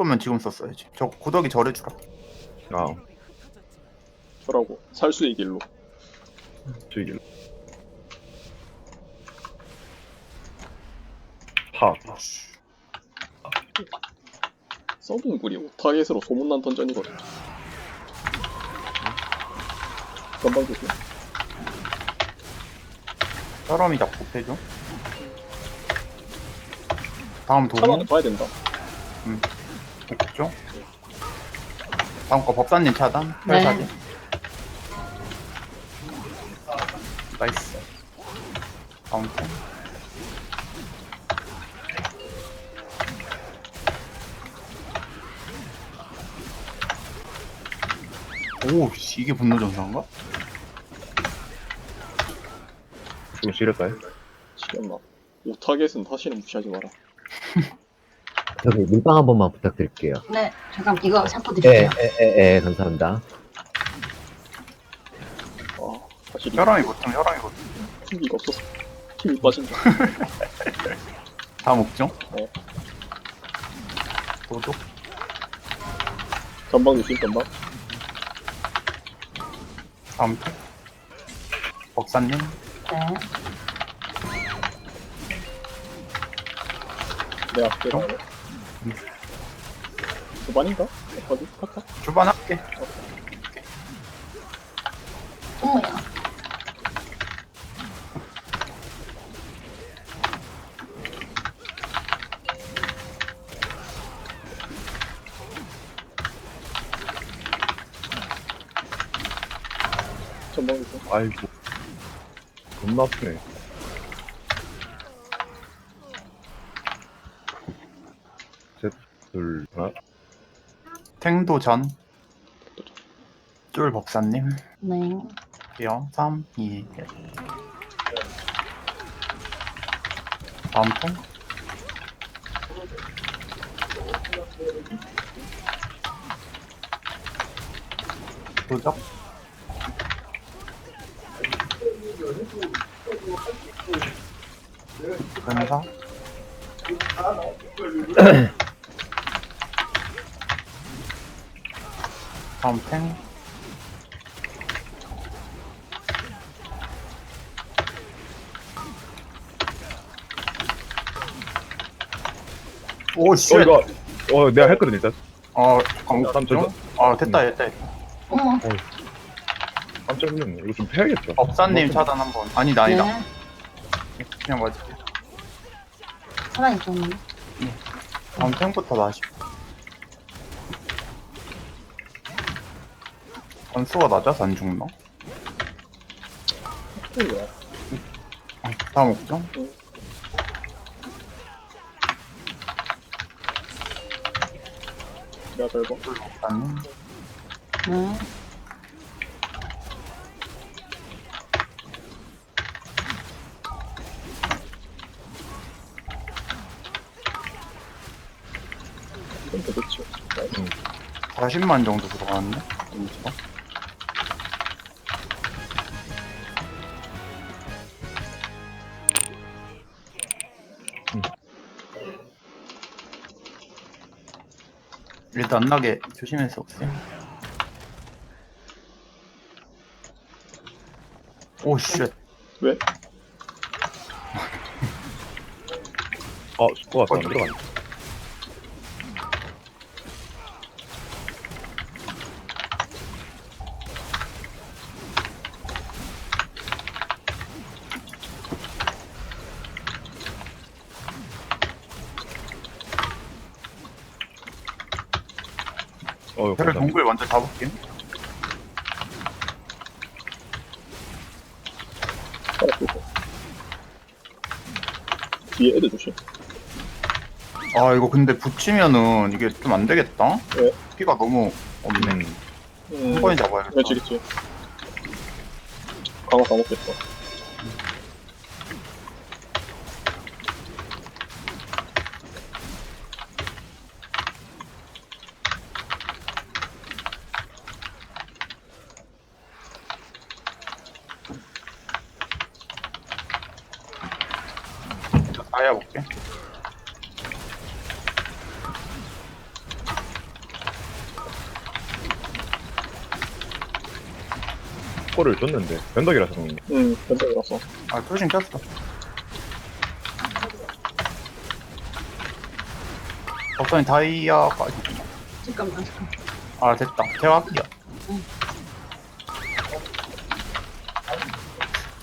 거면 지금 썼어야지. 저 고덕이 절해주라. 아, 저라고 살수의 길로 저기. 파. 썩은 굴이 오타겟으로 소문난 던전이거든 건방 조심 사람이 자꾸 패죠. 다음 도구 차단은 봐야 된다 있 죠? 다음 거 법사님 차단. 네. 혈사진. 나이스. 다음 거. 오, 씨, 이게 분노 전사인가? 지금 지렸어요? 지렸나 오타겟은 다시는 무시하지 마라 저기 물방 한 번만 부탁드릴게요. 네, 잠깐 이거 샴푸 예, 드릴게요. 예, 예, 예, 감사합니다. 아 사실 혈압이 보통 혈압이 보통. TV가 없어서 TV 빠진다 다음 옥정? 네. 도둑? 건방 조심 건방 다음 거. 법사님? 네. 내 앞에 가 요 도반인가? 어디? 카카? 주반 할게. 어머야. 전방 조심 아이고. 겁나 아프네. 셋, 둘, 하나. 탱 도전. 쫄 법사님. 네. 기요 3, 2, 1. 다음 통. 도적. 근사. 다음 탱. 오, 씨. 어, 이거, 어, 내가 했거든, 일단. 어, 다음 광 저- 아, 됐다, 됐다. 됐다. 어머. 깜짝 놀랐네. 이거 좀 패야겠죠. 법사님 차단 한 번. 아니다, 아니다. 네. 그냥 맞을게. 사람이 좀 다음 탱부터 다시. 건수가 낮아서 안 죽나? 뭐야 아, 다음 옥정? 내가 별거 법사님. 네. 이건 도대체 40만 정도 들어갔네? 인지가? 일단 안 나게 조심해서 오세요. 오, 쉣. 왜? 아, 죽고 왔다. 안 들어갔네. 어, 혈 감사합니다. 동굴 먼저 잡을게. 하나 끄고 뒤에 애들 조심 아, 이거 근데 붙이면은 이게 좀 안 되겠다? 왜? 피가 너무 없네. 음, 음, 한 번에 잡아야겠다. 그렇지 그렇지 강화 다 먹겠어 다이아 볼게. 코를 줬는데. 변덕이라서 그런 거. 응 변덕이라서. 아 표신 켰어. 법선이 다이아까지 잠깐만 잠깐만. 아 됐다. 대화기야 응.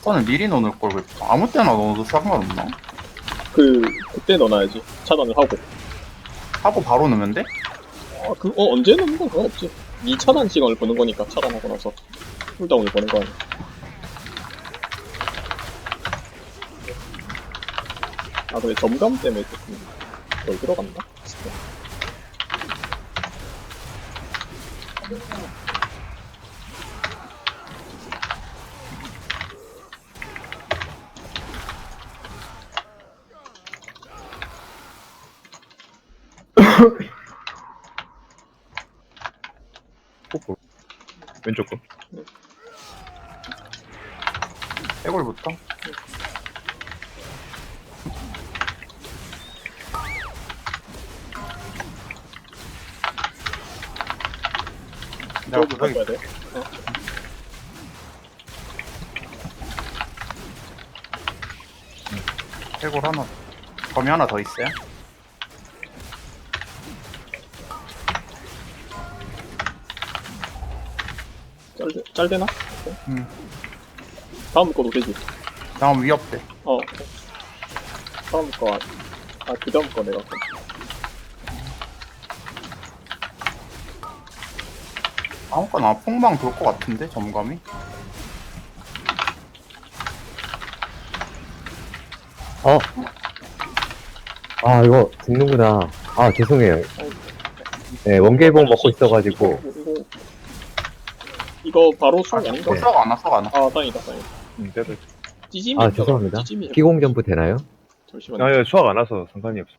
저는 미리 넣을 걸 그랬다 아무 때나 넣어도 상관없나? 그 그때 넣어놔야지. 차단을 하고. 하고 바로 넣으면 돼? 아 그 어 언제 넣는 건 상관없지. 이 차단 시간을 보는 거니까 차단하고 나서 쿨다운을 보는 거 아니야 아 근데 점감 때문에 조금 덜 들어간다 진짜. 코코. 왼쪽 거. 해골부터 내가 구석이 돼 해골 하나 범위 하나 더 있어요? 짤, 짤 되나? 응 다음 거도 되지 다음 위협대 어 다음 거아그 다음 거 내가 그- 아무거나 폭망 돌 것 같은데 점감이? 어? 아, 이거 죽는구나. 아, 죄송해요. 네, 원개봉 먹고 있어가지고. 이거, 바로 수아 아닌가? 네. 썩안 와, 썩안 와. 아 다행이다 다행이다 응, 됐다. 찌짐이 아. 죄송합니다. 찌짐이 피공전부 되나요? 잠시만요 아, 예, 수학 안 와서 상관이 없어.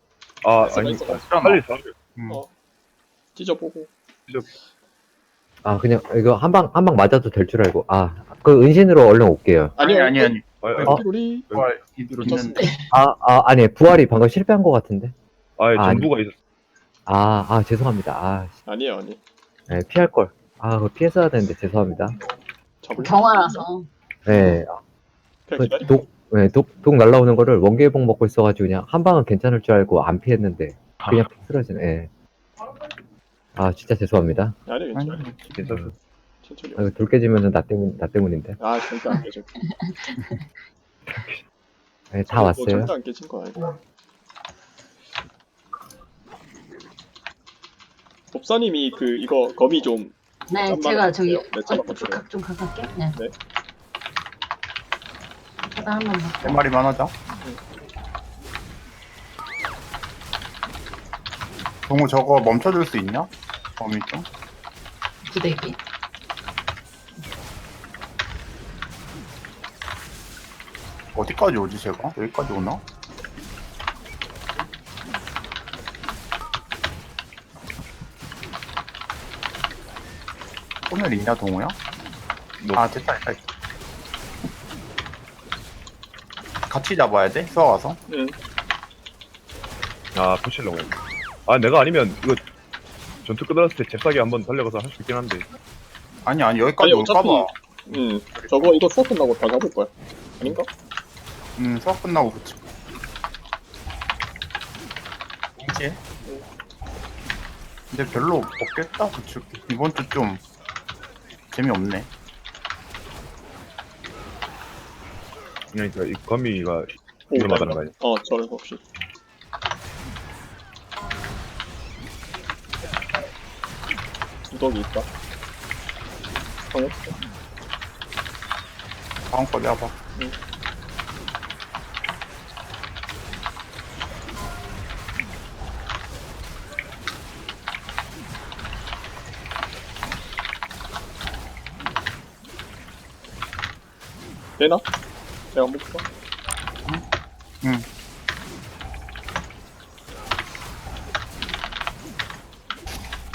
아, 있어, 아니, 있어. 빨리 써. 음. 어. 찢어보고 아, 그냥 이거 한 방, 한 방 맞아도 될 줄 알고. 아, 그 은신으로 얼른 올게요. 아니 아니 아니 아, 어? 우리 부활 이대로 있는데 아, 아, 아니, 부활이 방금 실패한 것 같은데. 아, 예, 아, 전부가 있었어. 아, 아, 죄송합니다. 아, 씨. 아니에요 아니 네, 피할 걸. 아, 그거 피했어야 되는데 죄송합니다. 경화라서 네, 그냥 그 기다려 독, 네, 독, 독 날라오는 거를 원개봉 먹고 있어가지고 그냥 한 방은 괜찮을 줄 알고 안 피했는데 그냥 픽 쓰러지네. 예. 아 진짜 죄송합니다. 아니 아니 괜찮아. 천천히 아, 이거 돌 깨지면은 나 때문 나 때문인데. 아 절대 안 깨져 네, 다뭐 왔어요. 절대 안 깨진 거 아니고 법사님이 그 이거 거미 좀네짠 제가 저기 어때요? 네, 짠 말은 어때요? 각좀 가깝게 네 네. 차단 한번 내 받고 말이만 하자 동우 저거 멈춰줄 수 있냐? 범위 좀 부대기 어디까지 오지 제가? 여기까지 오나? 오늘 있냐 동우야? 뭐. 아 됐다 됐다 됐다 같이 잡아야 돼? 수아 와서? 응. 아, 했네. 아, 내가 아니면 이거 전투 끝났을 때 잽싸게 한번 달려가서 할 수 있긴 한데. 아니 아니 여기까지 아니, 올까봐 응 저거 이거 수업 끝나고 다 잡을 거야 아닌가? 음 수업 끝나고 붙여 이제 근데 별로 없겠다 붙일게 이번 주 좀 재미없네 그러니까 이 거미가 오, 위험하다는 거 아니야? 어 저를 없이. 두덕이 있다. 방어 다음 거 내가 봐. 되나? 내가 볼까? 응.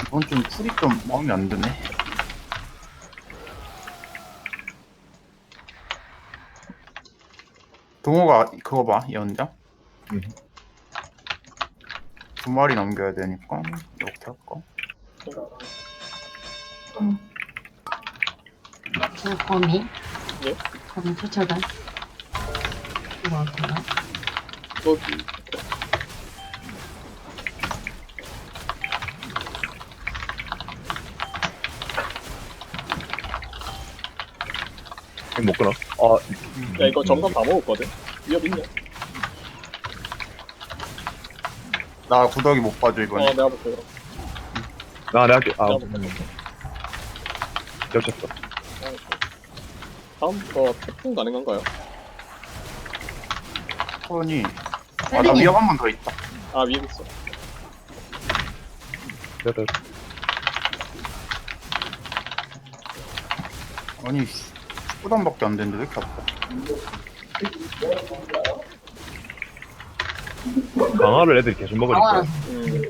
이번 주는 풀이 좀 마음에 안 드네. 동호가 그거 봐, 이 연장. 응. 두 마리 남겨야 되니까 이렇게 할까? 어, 거미. 예? 거미 쫓아가. 이거 어떤가? 여기 이거 못 끊어. 아, 야 이거 점검 다 먹었거든 위협 있냐? 나 구더기 못 봐줘 어 이번에 내가 볼게 그럼 나 내가 할게. 아, 내가 볼게 겹쳤어. 다음 거 태풍 가능한가요? 턴이 아나 세린이. 위협 한 번 더 있다 아 위협 있어 됐다. 아니 19단밖에 안 되는데 왜 이렇게 아파 강화를 애들이 계속 먹으니까. 음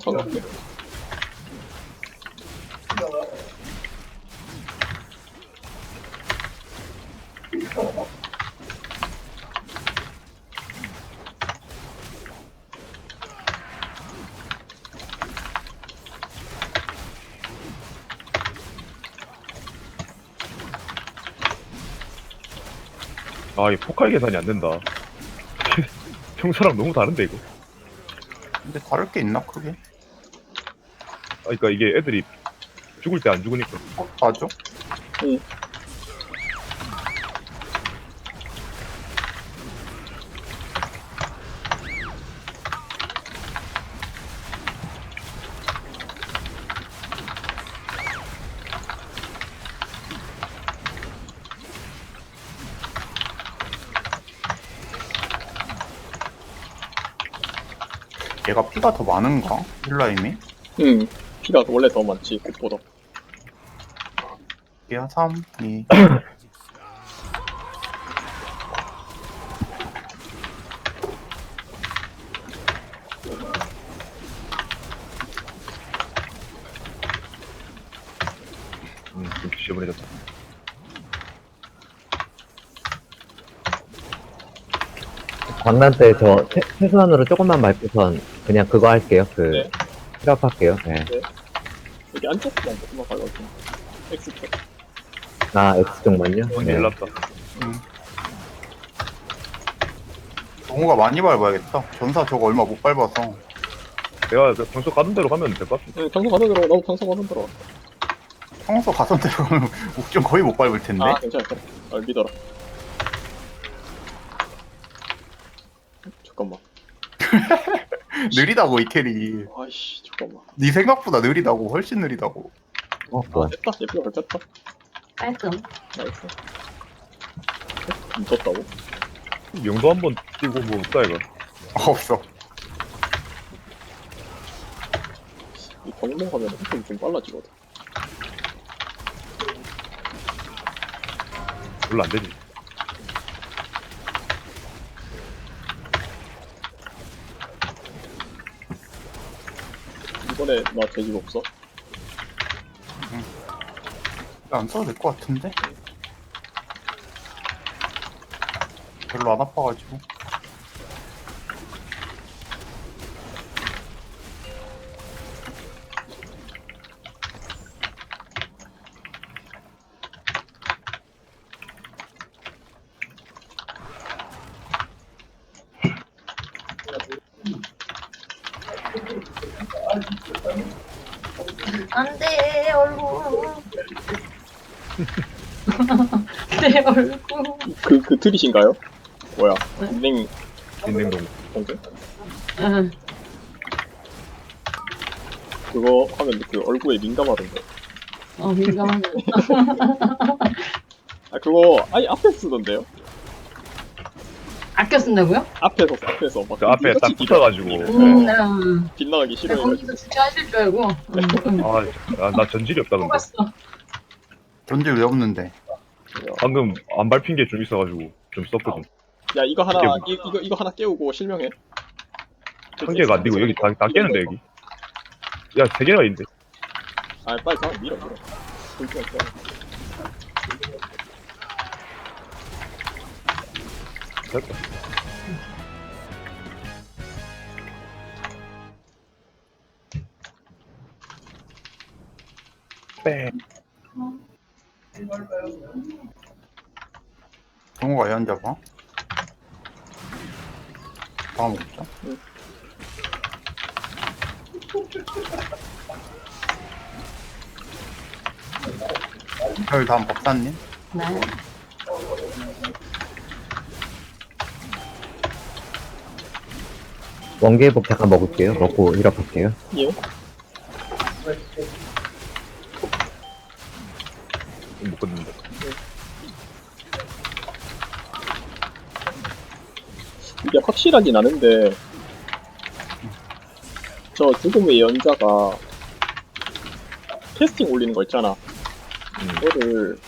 천원대 아, 이 포칼 계산이 안 된다. 평소랑 너무 다른데, 이거. 근데 다를 게 있나 크게? 아, 그니까 이게 애들이 죽을 때 안 죽으니까. 어? 맞아? 얘가 피가 더 많은가? 힐라임이? 음 피가 원래 더 많지 꽃보다 얘가 3, 2 음, 좀 지저분해졌다. 광란 때저 최소한으로 조금만 밟고선 그냥 그거 할게요. 그 네. 실업 할게요. 네. 여기 안쪽만 조금만 밟아줘 X쪽 나 X 쪽만요. 뭔지 네. 일났다. 동호가 많이 밟아야겠다 전사 저거 얼마 못 밟아서 내가 그 평소 가던 대로 가면 될 것 같은데. 응 평소 가는 대로 나도 평소 가는 대로 평소 가던 대로 가면 옥정 거의 못 밟을 텐데 아 괜찮아 괜찮아 날 믿어라 잠깐만 느리다고 이 캐리 아이씨 잠깐만 네 생각보다 느리다고 훨씬 느리다고 어, 아. 됐다 예쁘게 밟혔다 깔끔. 나이스 묻었다고? 명도 한번 뛰고 뭐 없다, 이거. 없어 이 경로 가면 엄청 좀 빨라지거든 별로 안 되지. 이번에 나 돼지가 없어? 안 써도 될 것 같은데 별로 안 아파가지고 그, 그 트릿인가요? 뭐야? 네? 링 인생동. 동생? 응. 그거 하면 그 얼굴에 민감하던데. 어, 민감하네. 아, 그거 아예 앞에 쓰던데요? 아껴 쓴다고요? 앞에서, 앞에서. 막 그 앞에 딱 붙어가지고. 음, 음. 빗나가기 나 싫어해가지고. 거기서 주차하실 줄 알고. 음, 음. 아, 아, 나 전질이 없다, 근데. 뽑았어. 전질 왜 없는데 방금 안 밟힌 게 좀 있어가지고 좀 썼거든. 야, 이거 하나, 뭐- 이, 이거, 이거 하나 깨우고 실명해. 한 개가 안 되고 여기 다, 다 깨는데, 여기. 야, 세 개가 있는데. 아, 빨리 가, 밀어, 밀어. 불편, 불편. 됐다. 빼. 동호가 얘 혼자 봐. 다 먹자. 별 다음 법사님. 네. 원개복 잠깐 먹을게요. 먹고 일합할게요. 예. 못 걷는데. 이게 확실하긴 않은데 저 죽음의 연자가 캐스팅 올리는 거 있잖아 음. 그거를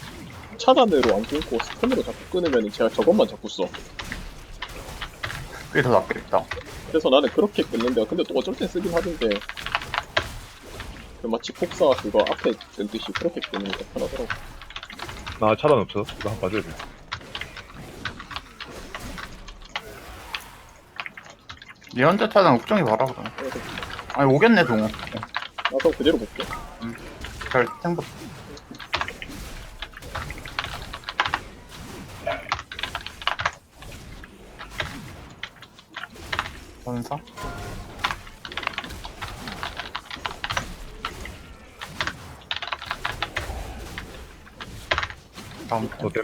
차단으로 안 끊고 스톤으로 자꾸 끊으면 제가 저것만 자꾸 써 그게 더 낫겠다. 그래서 나는 그렇게 끊는데 근데 또 어쩔 땐 쓰긴 하던데 그 마치 폭사 그거 앞에 뜬 듯이 그렇게 끊는 게 편하더라고 나 차단 없어. 이거 한번 봐줘야 돼. 얘 혼자 차단 옥정이 봐라 그럼. 그래서 아니 오겠네 동호. 나도 그대로 볼게 별 생각. 전사? 다음 너 때.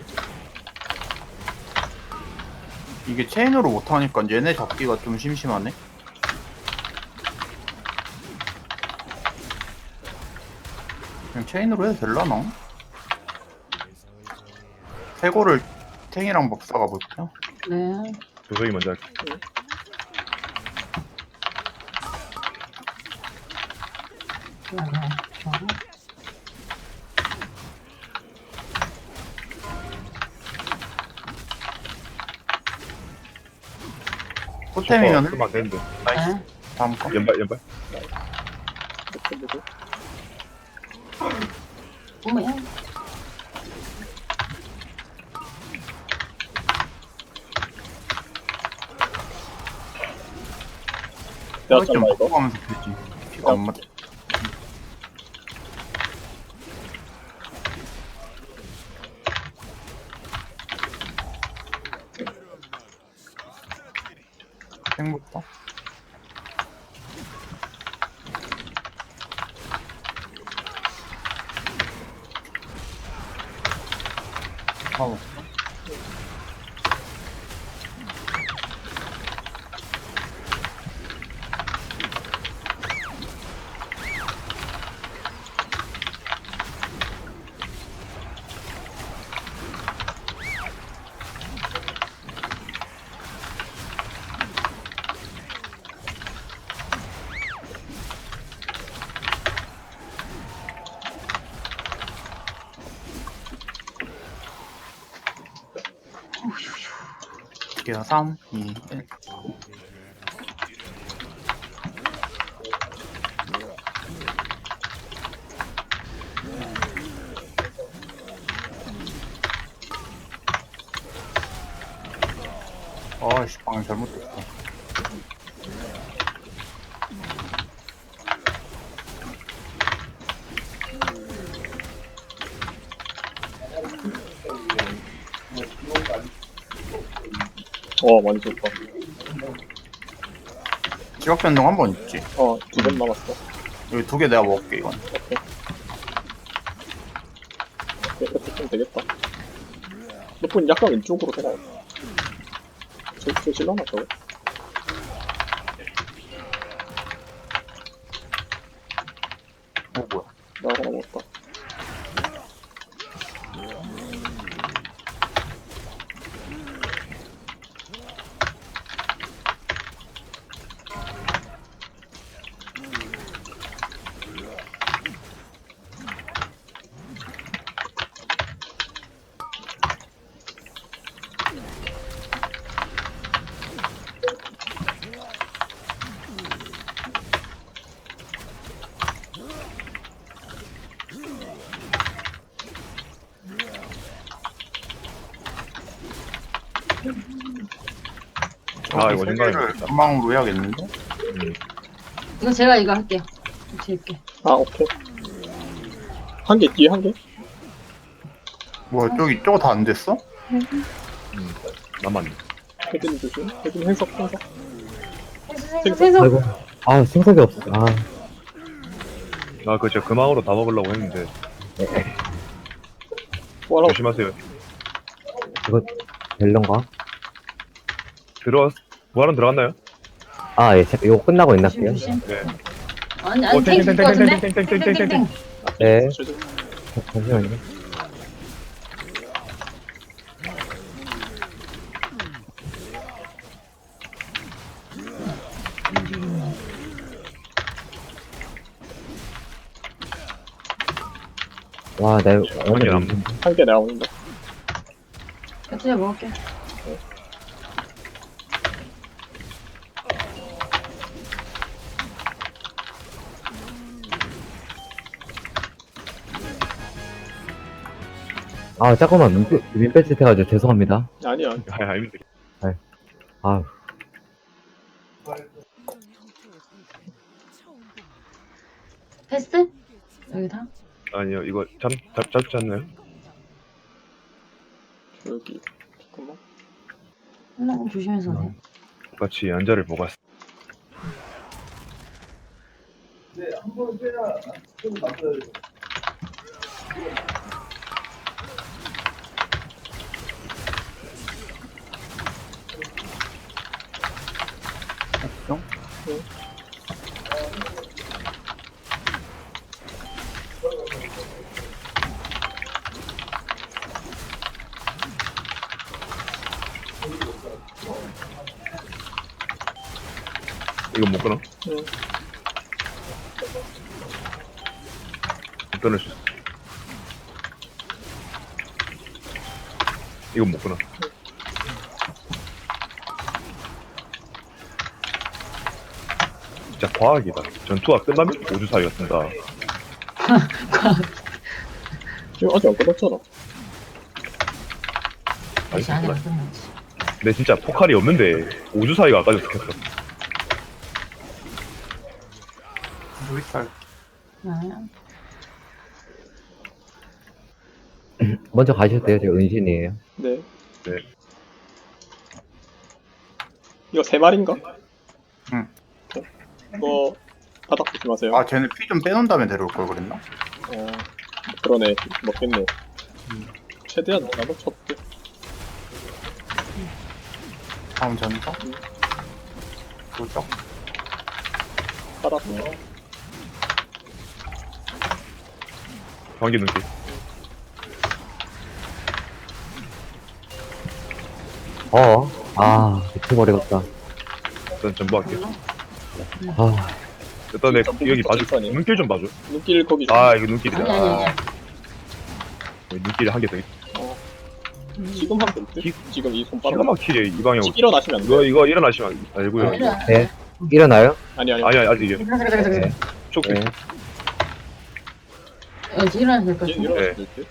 이게 체인으로 못하니까 얘네 잡기가 좀 심심하네. 그냥 체인으로 해도 될라나? 세고를 탱이랑 법사가 볼게요. 네. 조석이 먼저 할게. 네. 네. 안 되는데. 나이스. 네. 다음 거. 연발 연발. 어머야. 내가 좀 잘라 이거 바꿔 가면서 되지. 피가 안 맞. 생부터. 아, 기어 3, 2, 1. 아이씨, 방금 잘못됐다. 어 많이 좋다 지각 변동 한 번 있지. 어두 번 남았어 여기 두 개 내가 먹을게, 이건. 오케이 이렇게 좀 되겠다 높은 약간 왼쪽으로 돌아와 저, 저 실러나 저거? 아 이거 중간에 를 먹었다. 전망으로 해야겠는데? 음. 이거 제가 이거 할게요. 드릴게. 아 오케이 한 개 뒤에 한 개? 뭐야 저기 저거 다 안 됐어? 나만. 헤드님 조심. 헤드님 행석 행석. 생석 생석 아이고. 아, 생석이 없어. 아, 아, 그, 제가 금왕으로 다 먹으려고 했는데. 뭐라고? 조심하세요. 벨런가? 들어왔, 부활은 들어갔나요? 아, 예, 자, 이거 끝나고 있나 조심 게요 조심 네. 아니 어, 아니 탱 땡, 있을 것 땡, 땡, 같은데 땡, 땡, 땡, 땡, 땡, 땡. 네. 저저 잠시만요. 와, 나 이거 오늘 남- 한개 나오는데. 어떻게 먹을게 아, 잠깐만, 민폐, 민폐짓 해가지고 죄송합니다. 아니야. 아, 아닙니다. 아, 패스? 여기다 아니요, 이거 잠, 잡, 잡지 않나요? 여기. 잠깐만. 하나 조심해서 오세요 같이 안자를 보고 왔어. 없어? 이거 못 끊어? 응. 못 끊을 수 있어. 이거 못 끊어. 진짜 과학이다. 전투가 끝나면 우주 사이가 뜬다. 지금 아직 안 끝났잖아. 다시 안에 알겠구나. 끝났지 근데 진짜 포칼이 없는데 우주 사이가 아까 좋겠어. 우리 딸 아, 먼저 가셔도 돼요. 저 은신이에요. 네. 네. 이거 세 마리인가? 응. 어? 이거 바닥 조심하세요. 아 쟤네 피 좀 빼놓은 다음에 데려올 걸 그랬나? 어, 그러네. 먹겠네. 최대한 나도 쳐볼게. 다음 전사? 도적? 바닥. 관계 눈치. 어, 아, 미쳐버리겠다. 일단 전부 할게. 아, 일단 내 여기 봐줘. 눈길 좀 봐줘. 눈길 거기 좀. 아 이거 눈길이다. 아니 아니 아니 여기 눈길이 한개 더 있다. 지금 하면? 기- 지금 이 기가 손바닥. 막히게 이 방향 으로. 지금 일어나시면 안 돼. 이거 이거 일어나시면 알고요. 아, 이래. 네. 일어나요? 아니, 아니. 아니 아니 아직 이게 그래 그래 쪽 네. 어, 이제 일어나야 될것 이- 같은데 일어나시면 될 듯?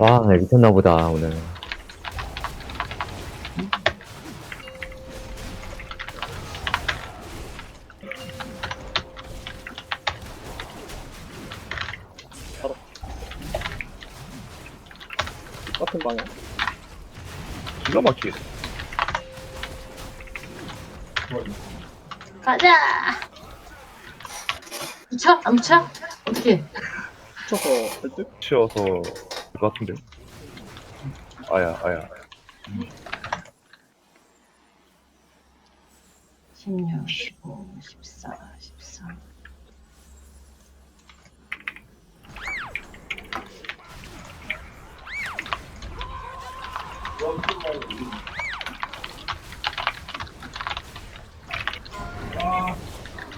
와, 나 미쳤나 보다, 오늘. 같은 방향. 기가 막히게. 가자 묻혀? 안 묻혀? 어떻게 쳐서 할 듯? 치어서 될 것 같은데. 아야 아야. 16, 15, 14, 14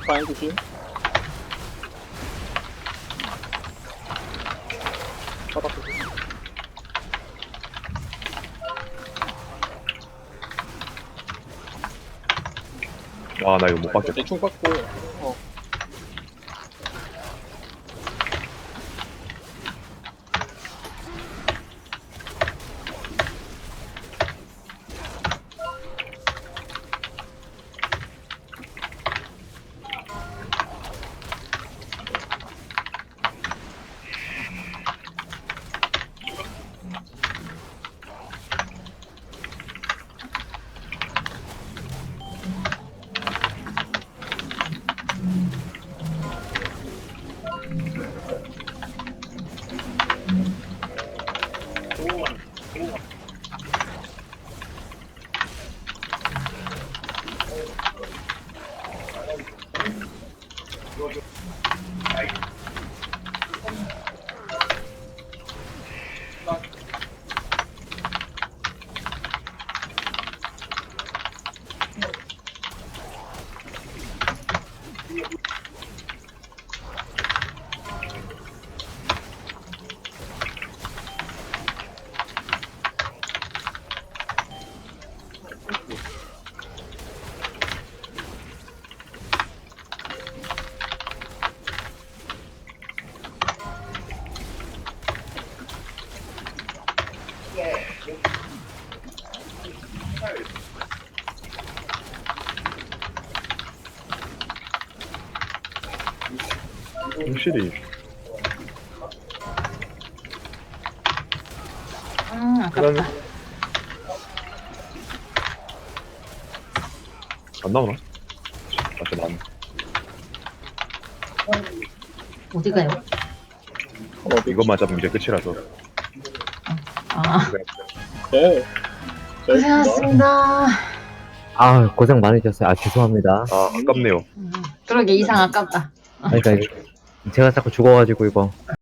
방향 조심. 바 아 나 이거 못 받겠다. 대충 받고, 확실히 음, 그다음에 아깝다. 안 나오나? 다시 나왔네. 어디 가요? 어디? 이것만 잡으면 이제 끝이라서. 아, 네. 고생하셨습니다. 아 고생 많으셨어요. 아 죄송합니다. 아 아깝네요. 음, 그러게 이상 아깝다. 아니, 그러니까 제가 자꾸 죽어가지고 이거